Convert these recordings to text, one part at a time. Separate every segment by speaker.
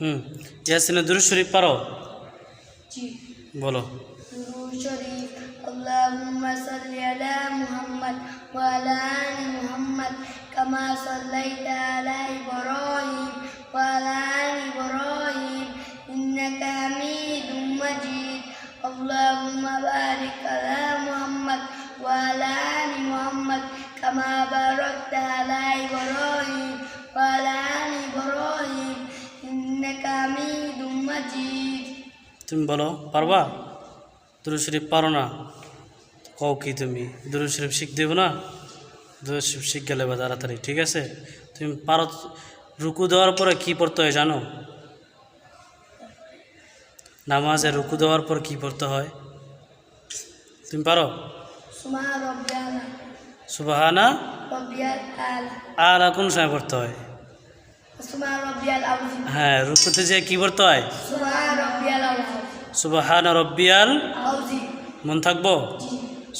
Speaker 1: হুম ইয়াসিনের দুরু শরীফ পারো
Speaker 2: جي
Speaker 1: বলো
Speaker 2: درود شريف اللهم صل على محمد وعلى آل محمد كما صليت على إبراهيم وعلى آل إبراهيم إنك حميد مجيد اللهم بارك على محمد وعلى آل محمد كما باركت على إبراهيم
Speaker 1: তুমি বলো পারবা? দুরু শরীফ পারো না? কও কি তুমি? দুরু শরীফ শিখ দেব না? দুরু শরীফ শিখ গেলে বা তাড়াতাড়ি ঠিক আছে? তুমি পারো রুকু দেওয়ার পরে কি পড়তে হয় জানো? নামাজে রুকু দেওয়ার পর কি পড়তে হয়? তুমি পারো? সুবাহানা আর কোন সময় পড়তে হয়? হ্যাঁ রুকুতে যে কি পড়তে হয়? সুবাহান রব্বিয়াল মন থাকব?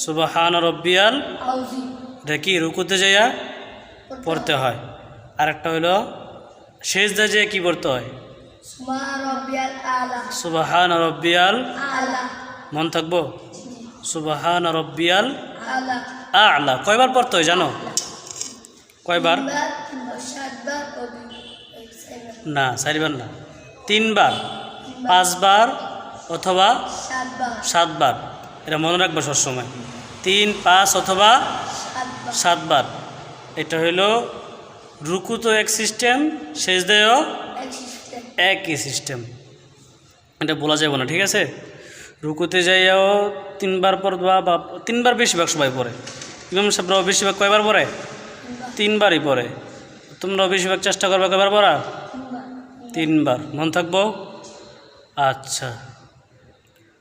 Speaker 1: সুবাহান রব্বিয়াল দেখি রুকুতে যাইয়া পড়তে হয়। আরেকটা হইল শেষ দা যেয়ে কি পড়তে হয়? সুবাহান রব্বিয়াল মন থাকব? সুবাহান রব্বিয়াল আল্লাহ কয়বার পড়তে হয় জানো? কয়বার? না চারিবার না। তিনবার। পাঁচবার অথবা সাতবার। এটা মনে রাখবে সবসময়। তিন পাঁচ অথবা সাতবার। এটা হইল রুকু তো এক সিস্টেম শেষ
Speaker 2: দেয়
Speaker 1: একই সিস্টেম। এটা বলা যাব না ঠিক আছে? রুকুতে যাইয়াও তিনবার পর বা তিনবার বেশিরভাগ সবাই পড়ে। ইমাম সাহেবরাও বেশিরভাগ কয়বার পড়ে? তিনবারই পড়ে। তোমরাও বেশিরভাগ চেষ্টা করবে কয়বার পড়া? তিনবার। মন থাকব? আচ্ছা।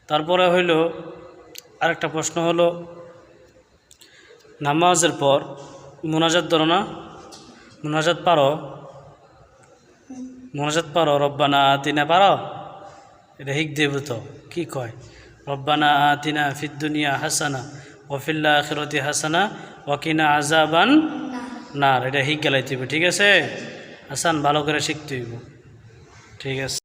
Speaker 1: তারপরে হইল আরেকটা প্রশ্ন হলো, নামাজের পর মোনাজাত ধরো না। মোনাজাত পারো? মোনাজাত পারো? রব্বানা আতিনা, পারো? এটা হিক তো কি কয়? রব্বানা আতিনা ফিদ দুনিয়া হাসানা ওফিল্লা আখিরতি হাসানা ওয়াকিনা আজাবান না এটা হিক গেলাইতে হইব ঠিক আছে? আসান ভালো করে শিখতে হইব। ঠিক আছে।